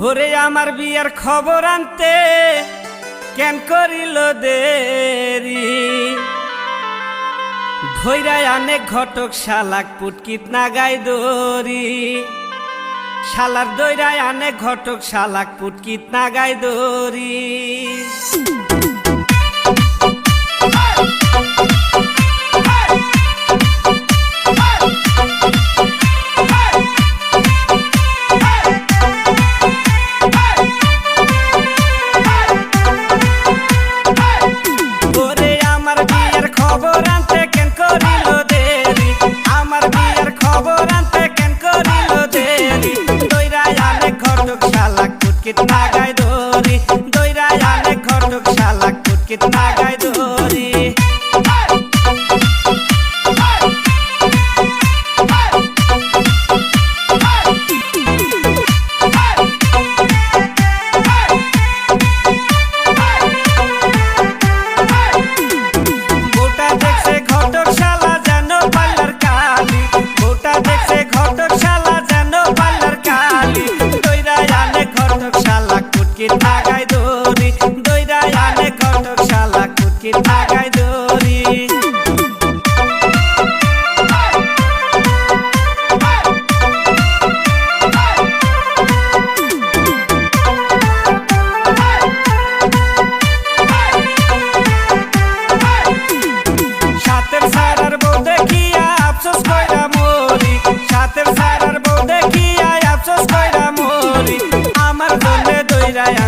হরে আমার বিয়ার খবর আনতে কেন করিল দেরি? ধৈরায় অনেক ঘটক শালাক পুটকিত নাগাই দরি শালার দৈরায় অনেক ঘটক শালাক পুটকিত নাগাই দরি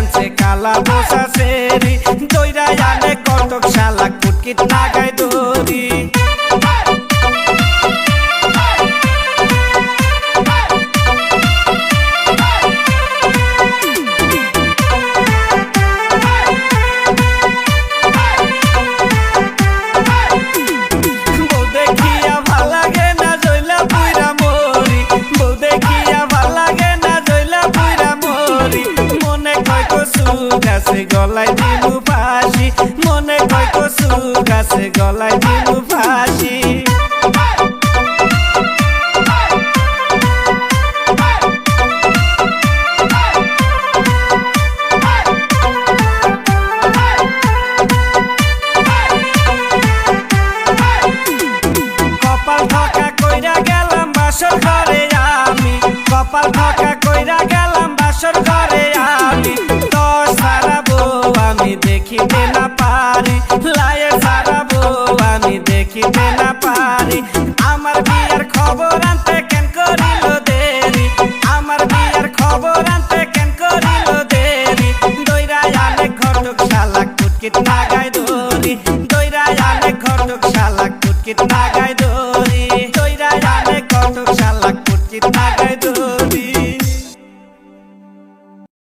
আছে কালা বসা সেরি জয়রা আনে কতক শালা কুটকিট নাগাই দুই। গাছে গলায় দিলু ফাঁসি, মনে কয় কসু গাছে গলায় দিলু ফাঁসি। কপাল ঢাকা কইরা গেলাম বাসর ঘরে আমি, কপাল ঢাকা